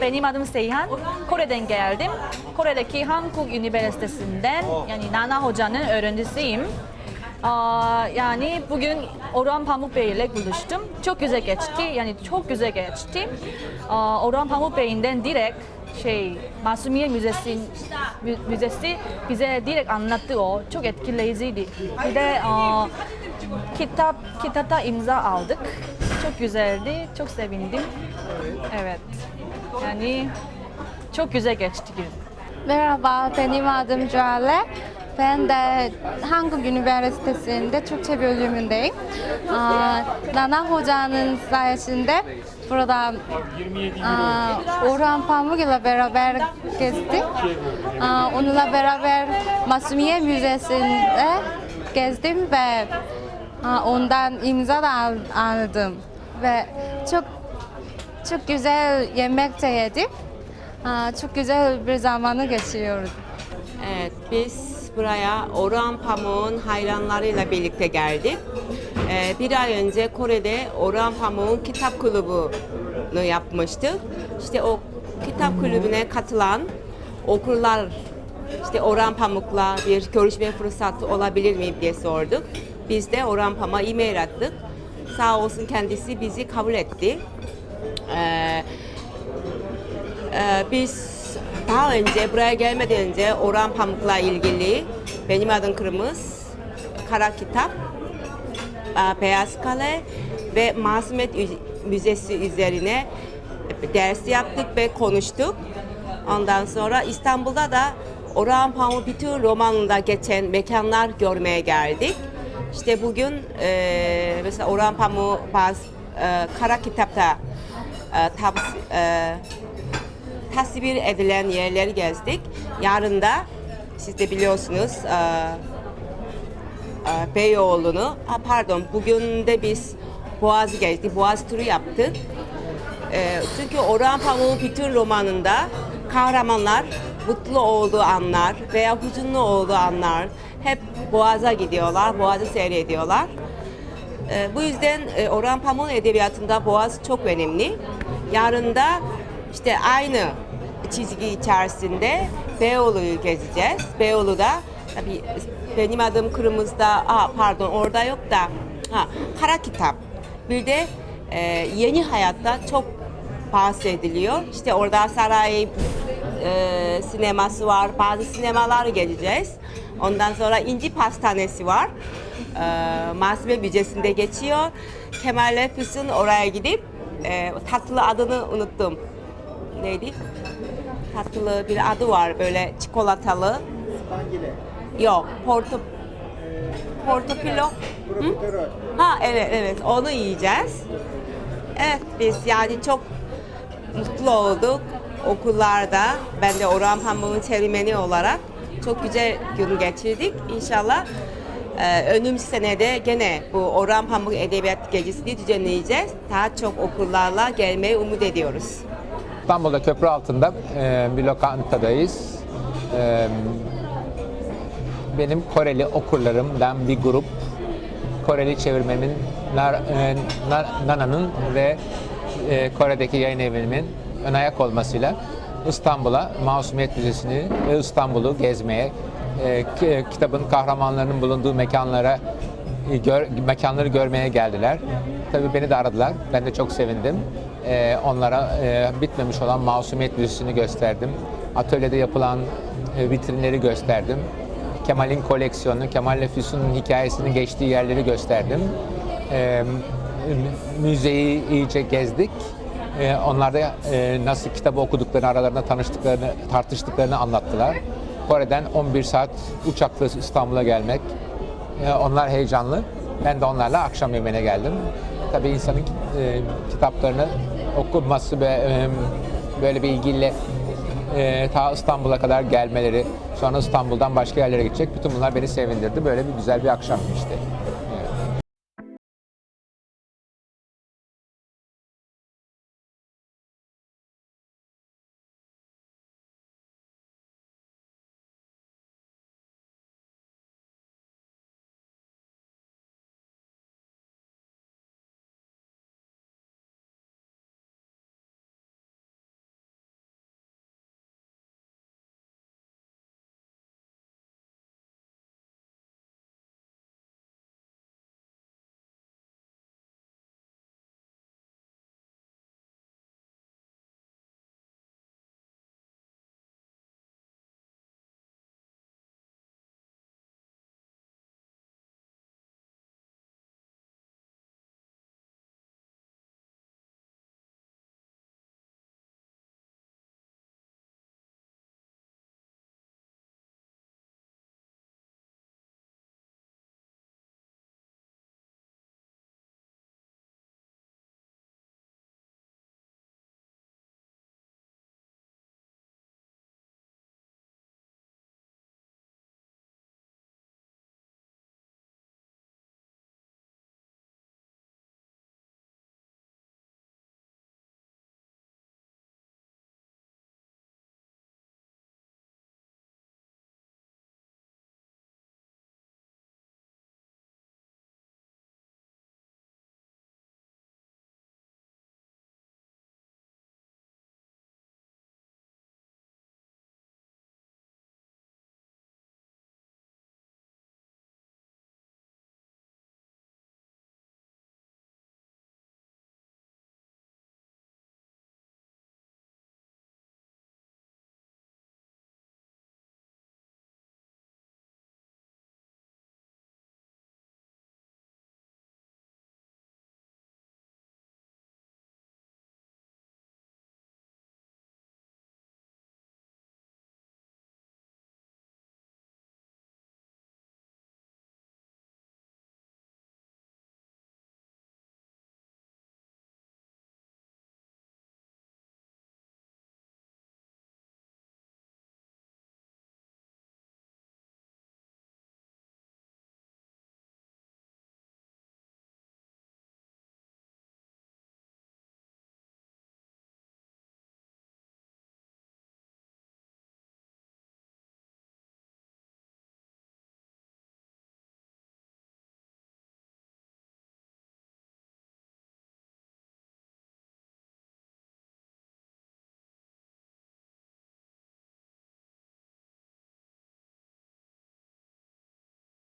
benim adım Seyhan. Kore'den geldim. Kore'deki Hankuk Üniversitesi'nden yani Nana Hoca'nın öğrencisiyim. Aa, yani bugün Orhan Pamuk Bey ile buluştum. Çok güzel geçti. Yani çok güzel geçti. Aa, Orhan Pamuk Bey'inden direkt şey Masumiye Müzesi Mü- Müzesi bize direkt anlattı o. Çok etkileyiciydi. Bir de aa, kitap kitapta imza aldık. Çok güzeldi. Çok sevindim. Evet. Yani çok güzel geçti gün. Merhaba, benim adım Cale. Ben de Hanguk Üniversitesi'nde Türkçe bölümündeyim. Aa, Nana Hoca'nın sayesinde burada Orhan Pamuk ile beraber gezdik. Onunla beraber Masumiye Müzesi'nde gezdim ve ondan imza da al- aldım. Ve çok çok güzel yemek de yedik. Çok güzel bir zamanı geçiriyoruz. Evet, biz buraya Orhan Pamuk'un hayranlarıyla birlikte geldik. Ee, bir ay önce Kore'de Orhan Pamuk'un kitap kulübünü yapmıştık. İşte o kitap kulübüne katılan okurlar işte Orhan Pamuk'la bir görüşme fırsatı olabilir mi diye sorduk. Biz de Orhan Pamuk'a e-mail attık. Sağ olsun kendisi bizi kabul etti. Ee, ee, biz daha önce buraya gelmeden önce Orhan Pamuk'la ilgili benim adım Kırmız, Kara Kitap, e, Beyaz Kale ve Masumiyet Üz- Müzesi üzerine ders yaptık ve konuştuk. Ondan sonra İstanbul'da da Orhan Pamuk bütün romanında geçen mekanlar görmeye geldik. İşte bugün e, mesela Orhan Pamuk bazı Kara Kitap'ta e, e, tasvir edilen yerleri gezdik. Yarın da siz de biliyorsunuz e, Beyoğlu'nu, ha, pardon bugün de biz Boğaz'ı gezdik, Boğaz turu yaptık. Çünkü Orhan Pamuk'un bütün romanında kahramanlar mutlu olduğu anlar veya hüzünlü olduğu anlar hep Boğaz'a gidiyorlar, Boğaz'ı seyrediyorlar. E, bu yüzden e, Orhan Pamuk'un edebiyatında Boğaz çok önemli. Yarın da işte aynı çizgi içerisinde Beyoğlu'yu gezeceğiz. Beyoğlu'da tabii benim adım Kırmızı'da, aa, pardon orada yok da ha, Kara Kitap. Bir de e, Yeni Hayat'ta çok bahsediliyor. İşte orada saray e, sineması var. Bazı sinemalar gezeceğiz. Ondan sonra İnci Pastanesi var. E, Masime Müzesi'nde geçiyor. Kemal Füsun oraya gidip e, tatlı adını unuttum. Neydi? Tatlı bir adı var böyle çikolatalı. Yok, porto portofilo. Hı? Ha evet evet onu yiyeceğiz. Evet biz yani çok mutlu olduk okullarda. Ben de Orhan Pamuk'un çevirmeni olarak çok güzel gün geçirdik. İnşallah e, önümüz senede gene bu Orhan Pamuk Edebiyat Gecesi'ni düzenleyeceğiz. Daha çok okullarla gelmeyi umut ediyoruz. İstanbul'da köprü altında e, bir lokantadayız. E, benim Koreli okurlarımdan bir grup Koreli çevirmenin Nar- e, Na- Nana'nın ve e, Kore'deki yayın evimin ön ayak olmasıyla İstanbul'a Masumiyet Müzesi'ni ve İstanbul'u gezmeye, e, ki- kitabın kahramanlarının bulunduğu mekanlara e, gör, mekanları görmeye geldiler. Tabii beni de aradılar. Ben de çok sevindim. E, onlara e, bitmemiş olan Masumiyet Müzesi'ni gösterdim. Atölyede yapılan e, vitrinleri gösterdim. Kemal'in koleksiyonunu, Kemal Füsun'un hikayesinin geçtiği yerleri gösterdim. E, mü- müzeyi iyice gezdik. E, onlar da e, nasıl kitabı okuduklarını, aralarında tanıştıklarını, tartıştıklarını anlattılar. Kore'den 11 saat uçakla İstanbul'a gelmek, e, onlar heyecanlı. Ben de onlarla akşam yemeğine geldim. Tabii insanın e, kitaplarını okuması ve e, böyle bir ilgiyle e, ta İstanbul'a kadar gelmeleri, sonra İstanbul'dan başka yerlere gidecek. Bütün bunlar beni sevindirdi. Böyle bir güzel bir akşam işte.